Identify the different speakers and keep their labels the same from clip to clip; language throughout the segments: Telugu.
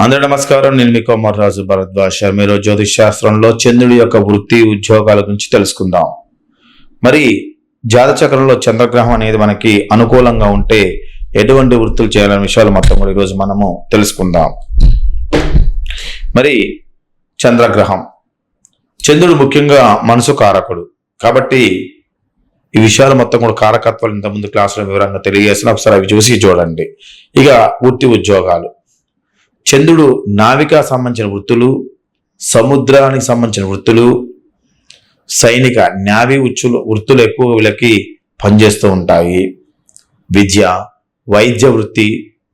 Speaker 1: అందరూ నమస్కారం. నేను మీ కుమార్ రాజు భరద్వాజ్. జ్యోతిష్ శాస్త్రంలో చంద్రుడి యొక్క వృత్తి ఉద్యోగాల గురించి తెలుసుకుందాం. మరి జాతచక్రంలో చంద్రగ్రహం అనేది మనకి అనుకూలంగా ఉంటే ఎటువంటి వృత్తులు చేయాలనే విషయాలు మొత్తం కూడా ఈరోజు మనము తెలుసుకుందాం. మరి చంద్రగ్రహం. చంద్రుడు ముఖ్యంగా మనసు కారకుడు. కాబట్టి ఈ విషయాలు మొత్తం కూడా కారకత్వాలు ఇంతకుముందు క్లాసులో వివరంగా తెలియజేసిన. ఒకసారి అవి చూసి చూడండి. ఇక వృత్తి ఉద్యోగాలు. చంద్రుడు నావికా సంబంధించిన వృత్తులు సముద్రానికి సంబంధించిన వృత్తులు సైనిక న్యావి ఉచ్చులు వృత్తులు ఎక్కువ వీళ్ళకి పనిచేస్తూ ఉంటాయి. విద్య వైద్య వృత్తి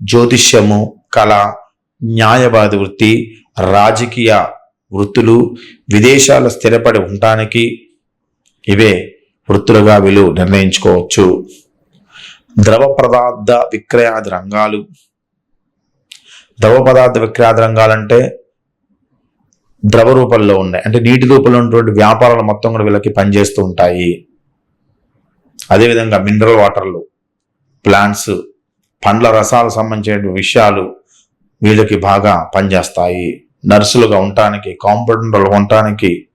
Speaker 1: జ్యోతిష్యము కళ న్యాయవాద వృత్తి రాజకీయ వృత్తులు విదేశాల స్థిరపడి ఉండటానికి ఇవే వృత్తులుగా వీళ్ళు నిర్ణయించుకోవచ్చు. ద్రవ పదార్థ విక్రయాది రంగాలు ద్రవ పదార్థ విక్రయాద రంగాలంటే ద్రవ రూపంలో ఉన్నాయి. అంటే నీటి రూపంలో ఉన్నటువంటి వ్యాపారాలు మొత్తం కూడా వీళ్ళకి పనిచేస్తూ ఉంటాయి. అదేవిధంగా మినరల్ వాటర్లు ప్లాంట్స్ పండ్ల రసాలకు సంబంధించిన విషయాలు వీళ్ళకి బాగా పనిచేస్తాయి. నర్సులుగా ఉండటానికి కాంపౌండర్లు ఉండటానికి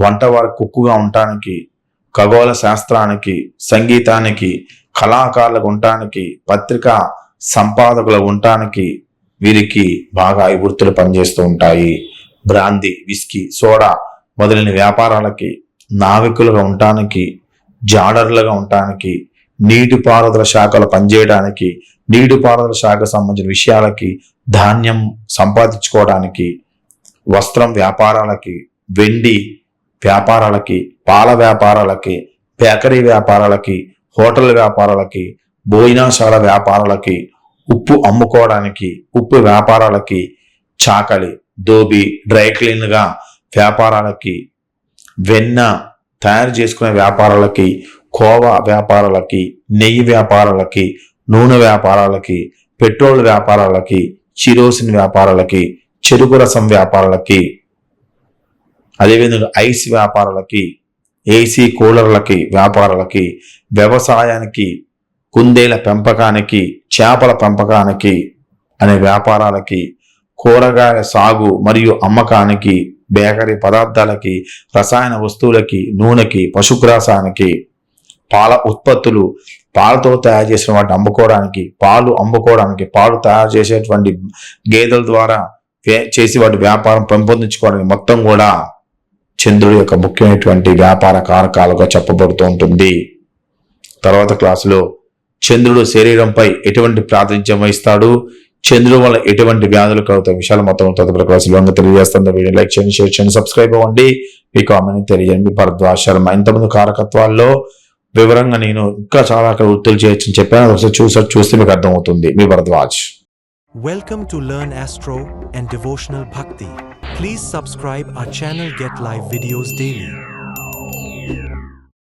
Speaker 1: వంట వారి కుక్కుగా ఉండటానికి ఖగోళ శాస్త్రానికి సంగీతానికి కళాకారులకు ఉండటానికి పత్రికా సంపాదకులు ఉండటానికి వీరికి బాగా ఈ వృత్తులు పనిచేస్తూ ఉంటాయి. బ్రాందీ విస్కీ సోడా మొదలైన వ్యాపారాలకి నావికులుగా ఉండటానికి జాడర్లుగా ఉండటానికి నీటిపారుదల శాఖలు పనిచేయడానికి నీటిపారుదల శాఖకు సంబంధించిన విషయాలకి ధాన్యం సంపాదించుకోవడానికి వస్త్రం వ్యాపారాలకి వెండి వ్యాపారాలకి పాల వ్యాపారాలకి బేకరీ వ్యాపారాలకి హోటల్ వ్యాపారాలకి భోజనశాల వ్యాపారాలకి ఉప్పు అమ్ముకోవడానికి ఉప్పు వ్యాపారాలకి చాకలి దోబి డ్రై క్లీన్గా వ్యాపారాలకి వెన్న తయారు చేసుకునే వ్యాపారాలకి కోవా వ్యాపారాలకి నెయ్యి వ్యాపారాలకి నూనె వ్యాపారాలకి పెట్రోల్ వ్యాపారాలకి చిరోసిన్ వ్యాపారాలకి చెరుకు రసం వ్యాపారాలకి అదేవిధంగా ఐస్ వ్యాపారాలకి ఏసీ కూలర్లకి వ్యాపారాలకి వ్యవసాయానికి కుందేల పెంపకానికి చేపల పెంపకానికి అనే వ్యాపారాలకి కూరగాయల సాగు మరియు అమ్మకానికి బేకరీ పదార్థాలకి రసాయన వస్తువులకి నూనెకి పశుగ్రాసానికి పాల ఉత్పత్తులు పాలతో తయారు చేసిన వాటిని అమ్ముకోవడానికి పాలు అమ్ముకోవడానికి పాలు తయారు చేసేటువంటి గేదెల ద్వారా వే- చేసి వాటి వ్యాపారం పెంపొందించుకోవడానికి మొత్తం కూడా చంద్రుడి యొక్క ముఖ్యమైనటువంటి వ్యాపార కారకాలుగా చెప్పబడుతూ ఉంటుంది. తర్వాత క్లాసులో చంద్రుడు శరీరంపై ఎటువంటి ప్రాతినిధ్యం వహిస్తాడు? చంద్రుడు వల్ల ఎటువంటి వ్యాధులు కలుగుతాయి? విషయాలు మొత్తం తదుపరి క్లాసులో తెలియజేస్తుంది వీడియో లైక్ చేయండి షేర్ చేయండి సబ్స్క్రైబ్ అవ్వండి. మీ కామెంట్ తెలియజేయండి. భరద్వాజ్ శర్మ ఇంతమంది కారకత్వాల్లో వివరంగా నేను ఇంకా చాలా అక్కడ వృత్తులు అని చెప్పాను. ఒకసారి చూసారు చూస్తే మీకు అర్థమవుతుంది. మీ Bharadwaj.
Speaker 2: Welcome to learn astro and devotional భక్తి please subscribe our channel get live videos daily